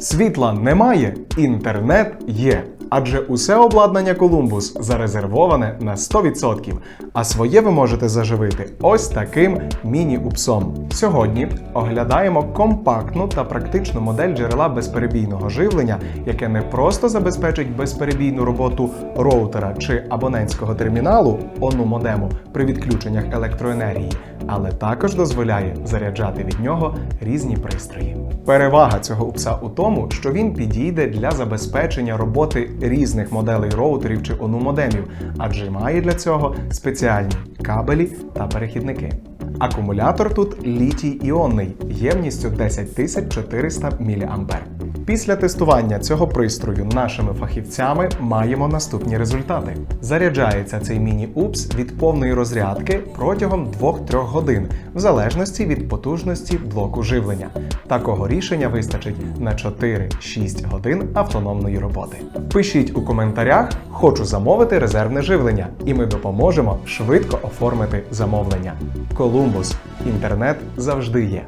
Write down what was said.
Світла немає, інтернет є. Адже усе обладнання Колумбус зарезервоване на 100%, а своє ви можете заживити ось таким міні-упсом. Сьогодні оглядаємо компактну та практичну модель джерела безперебійного живлення, яке не просто забезпечить безперебійну роботу роутера чи абонентського терміналу ону модему при відключеннях електроенергії, але також дозволяє заряджати від нього різні пристрої. Перевага цього упса у тому, що він підійде для забезпечення роботи різних моделей роутерів чи онумодемів, адже має для цього спеціальні кабелі та перехідники. Акумулятор тут літій іонний ємністю 10400 мА. Після тестування цього пристрою нашими фахівцями маємо наступні результати. Заряджається цей міні-упс від повної розрядки протягом 2-3 годин, в залежності від потужності блоку живлення. Такого рішення вистачить на 4-6 годин автономної роботи. Пишіть у коментарях, хочу замовити резервне живлення, і ми допоможемо швидко оформити замовлення. Колумбус. Інтернет завжди є.